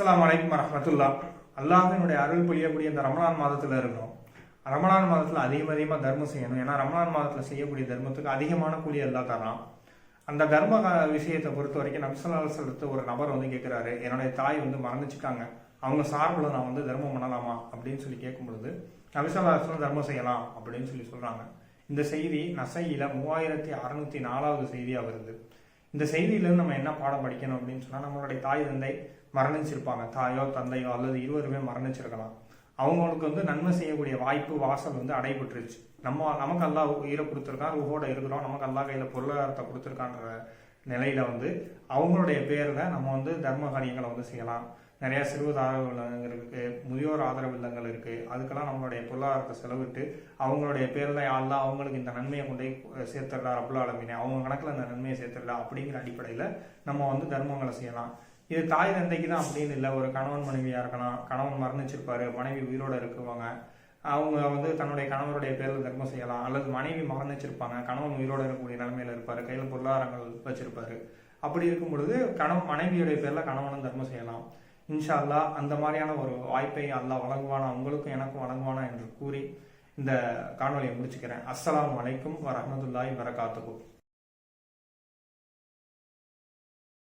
அஸ்லாம் வலைக்கம் வரஹ்மத்துல்லா. அல்லாஹினுடைய அருள் பொழியக்கூடிய இந்த ரமலான் மாதத்தில் இருக்கணும். ரமலான் மாதத்தில் அதிகம் அதிகமாக தர்மம் செய்யணும். ஏன்னா ரமலான் மாதத்தில் செய்யக்கூடிய தர்மத்துக்கு அதிகமான கூலி எல்லாம் தரான். அந்த தர்ம க- விஷயத்தை பொறுத்த வரைக்கும் நம்சலாசலத்து ஒரு நபர் வந்து கேட்குறாரு என்னுடைய தாய் வந்து மறந்துச்சுக்காங்க அவங்க சார்பில் நான் வந்து தர்மம் பண்ணலாமா? அப்படின்னு சொல்லி கேட்கும் பொழுது நபிசல்லாசலம் தர்மம் செய்யலாம் அப்படின்னு சொல்லி சொல்கிறாங்க இந்த செய்தி நசையில் மூவாயிரத்தி அறுநூத்தி நாலாவது செய்தியாக வருது. இந்த செய்தியிலேருந்து நம்ம என்ன பாடம் படிக்கணும் அப்படின்னு சொன்னால் நம்மளுடைய தாய் தந்தை மரணிச்சிருப்பாங்க. தாயோ தந்தையோ அல்லது இருவருமே மரணிச்சிருக்கலாம். அவங்களுக்கு வந்து நன்மை செய்யக்கூடிய வாய்ப்பு வாசல் வந்து அடைபட்டுருச்சு. நம்ம நமக்கு அல்லா உயிரை கொடுத்துருக்கான் ரூஹோட இருக்கிறோம் நமக்கு அல்லா கையில் பொருளாதாரத்தை கொடுத்துருக்கான்ற நிலையில வந்து அவங்களுடைய பேரில் நம்ம வந்து தர்ம காரியங்களை வந்து செய்யலாம். நிறையா சிறுவதாரங்களுக்கு முதியோர் ஆதரவு இல்லங்கள் இருக்கு. அதுக்கெல்லாம் நம்மளுடைய பொருளாதாரத்தை செலவிட்டு அவங்களுடைய பேர்ல யாரெல்லாம் அவங்களுக்கு இந்த நன்மையை கொண்டு போய் சேர்த்துடலாம் ரப்புல் ஆலமீனே. அவங்க கணக்குல இந்த நன்மையை சேர்த்துடலாம் அப்படிங்கிற அடிப்படையில நம்ம வந்து தர்மங்களை செய்யலாம். இது தாய் தந்தைக்கு தான் அப்படின்னு இல்லை. ஒரு கணவன் மனைவியா இருக்கலாம். கணவன் மரணிச்சிருப்பாரு. மனைவி உயிரோட இருக்குவாங்க. அவங்க வந்து தன்னுடைய கணவருடைய பேர்ல தர்மம் செய்யலாம். அல்லது மனைவி மரணிச்சிருப்பாங்க. கணவன் உயிரோட இருக்கக்கூடிய நிலைமையில இருப்பாரு. கையில பொருளாதாரங்கள் வச்சிருப்பாரு. அப்படி இருக்கும் பொழுது கணவன் மனைவியுடைய பேர்ல கணவனும் தர்மம் செய்யலாம். இன்ஷா அல்லாஹ் அந்த மாதிரியான ஒரு வாய்ப்பை அல்லாஹ் வழங்குவானா? உங்களுக்கும் எனக்கும் வழங்குவானா என்று கூறி இந்த காணொலியை முடிச்சுக்கிறேன். அஸ்லாம் அலைக்கும் வரமதுல்லாய் வரகாத்துக்கும்